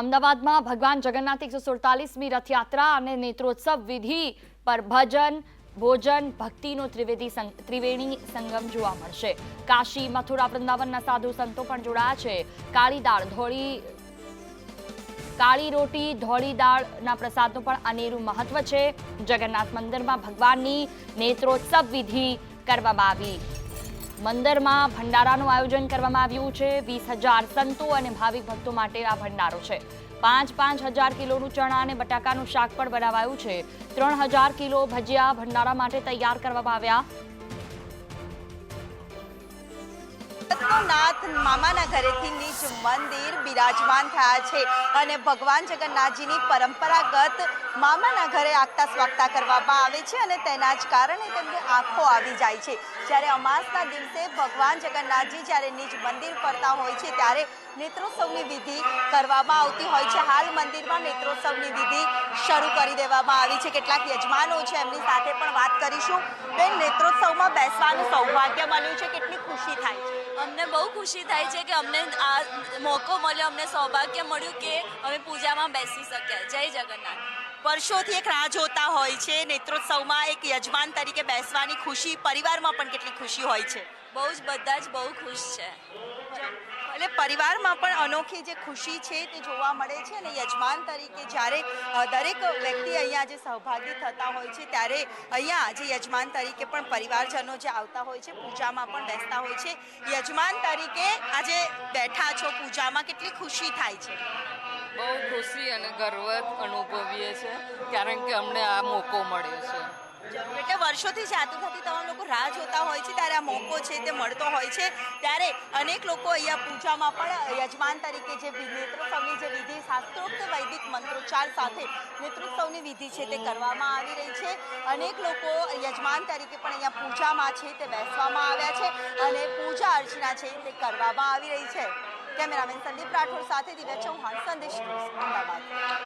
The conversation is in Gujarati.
અમદાવાદમાં ભગવાન જગન્નાથ એકસો સુડતાલીસમી રથયાત્રા અને નેત્રોત્સવ વિધિ પર ભજન, ભોજન, ભક્તિનો ત્રિવેદી ત્રિવેણી સંગમ જોવા મળશે. કાશી, મથુરા, વૃંદાવનના સાધુ સંતો પણ જોડાયા છે. કાળી દાળ, ધોળી, કાળી રોટી, ધોળી દાળના પ્રસાદનું પણ અનેરું મહત્વ છે. જગન્નાથ મંદિરમાં ભગવાનની નેત્રોત્સવ વિધિ કરવામાં આવી. મંદિરમાં ભંડારાનું આયોજન કરવામાં આવ્યું છે. વીસ હજાર સંતો અને ભાવિક ભક્તો માટે આ ભંડારો છે. પાંચ પાંચ હજાર કિલોનું ચણા અને બટાકાનું શાક પણ બનાવાયું છે. ત્રણ હજાર કિલો ભજીયા ભંડારા માટે તૈયાર કરવામાં આવ્યા. નાથ મામાના ઘરેથી નીચ મંદિર બિરાજમાન થયા છે અને ભગવાન જગન્નાથજીની પરંપરાગત મામાના ઘરે આગતા સ્વાગતા કરવામાં આવે છે અને તેના જ કારણે તેમને આંખો આવી જાય છે. જ્યારે અમાસના દિવસે ભગવાન જગન્નાથજી જ્યારે નિજ મંદિર ફરતા હોય છે ત્યારે નેત્રોત્સવની વિધિ કરવામાં આવતી હોય છે. હાલ મંદિરમાં નેત્રોત્સવની વિધિ શરૂ કરી દેવામાં આવી છે. કેટલાક યજમાનો છે, એમની સાથે પણ વાત કરીશું. બેન, નેત્રોત્સવમાં બેસવાનું સૌભાગ્ય મળ્યું છે. કેટલી ખુશી થાય છે. અમને બહુ ખુશી થાય છે કે અમને આ મોકો મળ્યો, અમને સૌભાગ્ય મળ્યું કે અમે પૂજામાં બેસી શક્યા. જય જગન્નાથ. વર્ષોથી એક રાહ જોતા હોય છે, નેત્રોત્સવમાં એક યજમાન તરીકે બેસવાની ખુશી પરિવારમાં પણ કેટલી ખુશી હોય છે. બહુ જ બધા જ બહુ ખુશ છે. એટલે પરિવારમાં પણ અનોખી જે ખુશી છે તે જોવા મળે છે અને યજમાન તરીકે જ્યારે દરેક વ્યક્તિ અહીંયા જે સહભાગી થતા હોય છે ત્યારે અહીંયા જે યજમાન તરીકે પણ પરિવારજનો જે આવતા હોય છે, પૂજામાં પણ બેસતા હોય છે. યજમાન તરીકે આજે બેઠા છો પૂજામાં કેટલી ખુશી થાય છે? બહુ ખુશી અને ગર્વ અનુભવીએ છીએ, કારણ કે અમને આ મોકો મળ્યો છે. એટલે વર્ષોથી જ થતી તમામ લોકો રાહ જોતા હોય છે, ત્યારે આ મોકો છે તે મળતો હોય છે. ત્યારે અનેક લોકો અહીંયા પૂજામાં પણ યજમાન તરીકે જે નેત્રોત્સવની જે વિધિ, શાસ્ત્રોક્ત વૈદિક મંત્રોચ્ચાર સાથે નેત્રોત્સવની વિધિ છે તે કરવામાં આવી રહી છે. અનેક લોકો યજમાન તરીકે પણ અહીંયા પૂજામાં છે તે બેસવામાં આવ્યા છે અને પૂજા અર્ચના છે તે કરવામાં આવી રહી છે. કેમેરામેન સંદીપ રાઠોડ સાથે દિવ્ય ચૌહાણ, સંદેશ અમદાવાદ.